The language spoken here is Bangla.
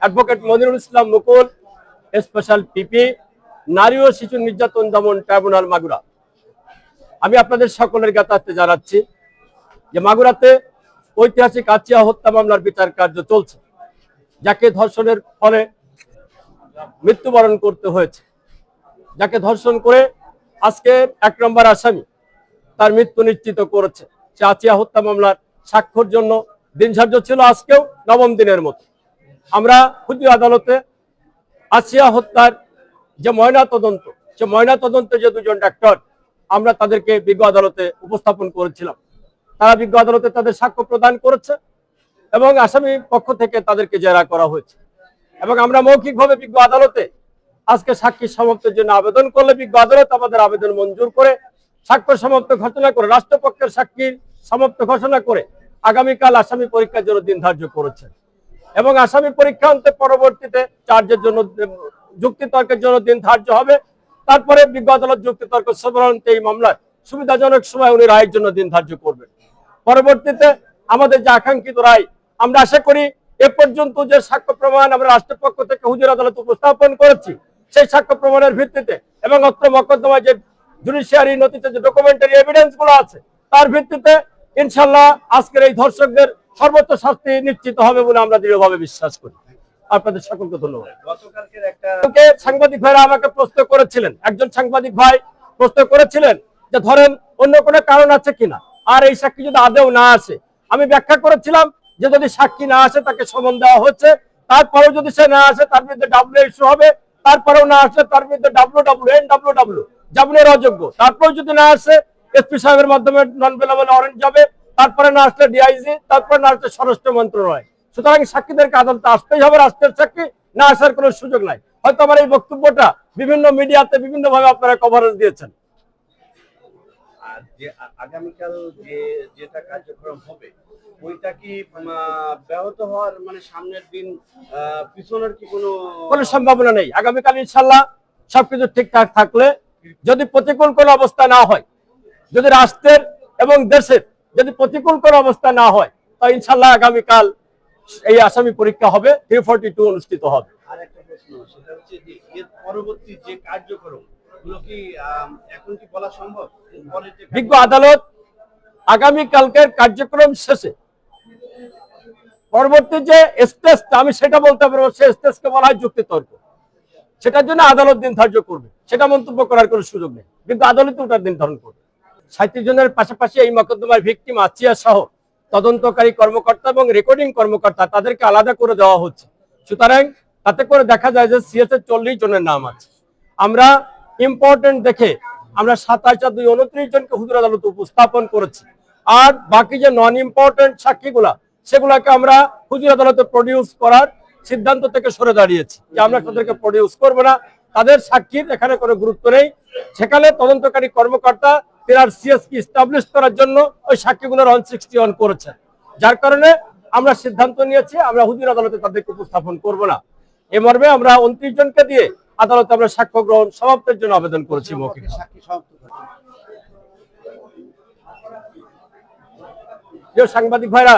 Advocate Monirul Islam Mukul special PP নারী ও শিশু নির্যাতন দমন ট্রাইব্যুনাল মাগুরা। আমি আপনাদের সকলের জ্ঞাতার্থে জানাচ্ছি যে মাগুরাতে ঐতিহাসিক আচিয়া হত্যা মামলার বিচার কার্য চলছে, যাকে ধর্ষণের ফলে মৃত্যুবরণ করতে হয়েছে। যাকে ধর্ষণ করে আজকে এক নম্বর আসামি তার মৃত্যু নিশ্চিত করেছে। সে আচিয়া হত্যা মামলার সাক্ষ্যর জন্য দিন ধার্য ছিল আজকেও নবম দিনের মতো। আমরা খুঁজি আদালতে আসিয়া হত্যার যে ময়না তদন্ত, সে ময়না তদন্তে যে দুজন ডাক্তার আমরা তাদেরকে বিজ্ঞ আদালতে উপস্থাপন করেছিলাম। তারা বিজ্ঞ আদালতে তাদের সাক্ষ্য প্রদান করেছে এবং আসামি পক্ষ থেকে তাদেরকে জেরা করা হয়েছে। এবং আমরা মৌখিকভাবে বিজ্ঞ আদালতে আজকে সাক্ষী সমাপ্তের জন্য আবেদন করলে বিজ্ঞ আদালত আমাদের আবেদন মঞ্জুর করে, সাক্ষ্য সমাপ্ত ঘোষণা করে, রাষ্ট্রপক্ষের সাক্ষীর সমাপ্ত ঘোষণা করে আগামীকাল আসামি পরীক্ষার জন্য দিন ধার্য করেছে। এবং আসামি পরীক্ষা অন্তে পরবর্তীতে চার্জের জন্য যুক্তি তর্কের জন্য দিন ধার্য হবে। তারপরে বিজ্ঞ আদালত যুক্তি তর্ক সাধারণত এই মামলায় সুবিধাজনক সময় উনি রায়ের জন্য দিন ধার্য করবেন। পরবর্তীতে আমাদের যে আকাঙ্ক্ষিত রায়, আমরা আশা করি এ পর্যন্ত যে সাক্ষ্য প্রমাণ আমরা রাষ্ট্রপক্ষ থেকে হুজুর আদালত উপস্থাপন করেছি, সেই সাক্ষ্য প্রমাণের ভিত্তিতে এবং অত্র মকদ্দমায় যে জুডিশিয়ারি নথিতে যে ডকুমেন্টারি এভিডেন্সগুলো আছে, তার ভিত্তিতে ইনশাল্লাহ আজকের এই ধর্ষকদের সর্বোচ্চ শাস্তি নিশ্চিত হবে বলে আমরা দৃঢ়ভাবে বিশ্বাস করি আপনাদের সকলকে ধন্যবাদ সাংবাদিক ভাইরা আমাকে প্রশ্ন করেছিলেন একজন সাংবাদিক ভাই প্রশ্ন করেছিলেন যে ধরেন অন্য কোনো কারণ আছে কিনা আর এই সাক্ষী যদি আদেও না আসে আমি ব্যাখ্যা করেছিলাম যে যদি সাক্ষী না আসে তাকে সমন দেওয়া হচ্ছে তারপরেও যদি সে না আসে তার বিরুদ্ধে ডাব্লিউ ইস্যু হবে তারপরেও না আসলে তার বিরুদ্ধে W W N W W জামিনের অযোগ্য তারপরেও যদি না আসে এসপি সাহেবের মাধ্যমে নন বেলেবল অরেঞ্জ যাবে তারপরে না আসলে ডিআইজি তারপরে না আসলে স্বরাষ্ট্র মন্ত্রণালয়। সুতরাং সাক্ষীদেরকে আদালতে আসতেই হবে রাষ্ট্রের সাক্ষী না আসার কোনো সুযোগ নাই। হয়তো আমার এই বক্তব্যটা বিভিন্ন মিডিয়াতে বিভিন্ন ভাবে আপনারা কভারেজ দিয়েছেন। যে আগামীকাল যে যেটা কার্যক্রম হবে ওইটা কি ব্যাহত হওয়ার মানে সামনের দিন পিছনের কি কোনো কোনো সম্ভাবনা নেই। আগামীকাল ইনশাল্লাহ সবকিছু ঠিকঠাক থাকলে যদি প্রতিকূল কোনো অবস্থা না হয় যদি রাষ্ট্রের এবং দেশের যদি প্রতিকূল কোনো অবস্থা না হয় তো ইনশাল্লাহ আগামীকাল এই আসামি পরীক্ষা হবে থ্রি ফর্টি টু অনুষ্ঠিত হবে। বিজ্ঞ আদালত আগামী কালকের কার্যক্রম শেষে পরবর্তী যে স্টেজটা আমি সেটা বলতে পারব সে স্টেজকে বলা হয় যুক্তি তর্ক সেটার জন্য আদালত দিন ধার্য করবে। সেটা মন্তব্য করার কোনো সুযোগ নেই। কিন্তু আদালত ওটার দিন ধারণ করবে। সাঁত্রিশ জনের পাশাপাশি এই মকদ্দমার ভিকটিম আচিয়া সহ তদন্তকারী কর্মকর্তা এবং রেকর্ডিং কর্মকর্তা তাদেরকে আলাদা করে দেওয়া হচ্ছে। সুতরাং তাতে করে দেখা যায় যে সিএস এর চল্লিশ জনের নাম আছে। আমরা ইম্পর্টেন্ট দেখে আমরা সাতাশ আর দুই উনত্রিশ জনকে হুজুর আদালতে উপস্থাপন করেছি। আর বাকি যে নন ইম্পর্টেন্ট সাক্ষীগুলা, সেগুলাকে আমরা হুজুর আদালতে প্রডিউস করার সিদ্ধান্ত থেকে সরে দাঁড়িয়েছি যে আমরা তাদেরকে প্রডিউস করব না। তাদের সাক্ষীর এখানে কোনো গুরুত্ব নেই। সেখানে তদন্তকারী কর্মকর্তা যার কারণে আমরা সিদ্ধান্ত নিয়েছি, আমরা হুজুর আদালতে তাদেরকে উপস্থাপন করব না। এ মর্মে আমরা উনত্রিশ জনকে দিয়ে আদালতে আমরা সাক্ষ্য গ্রহণ সমাপ্তের জন্য আবেদন করেছি মৌখিক সাংবাদিক ভাইরা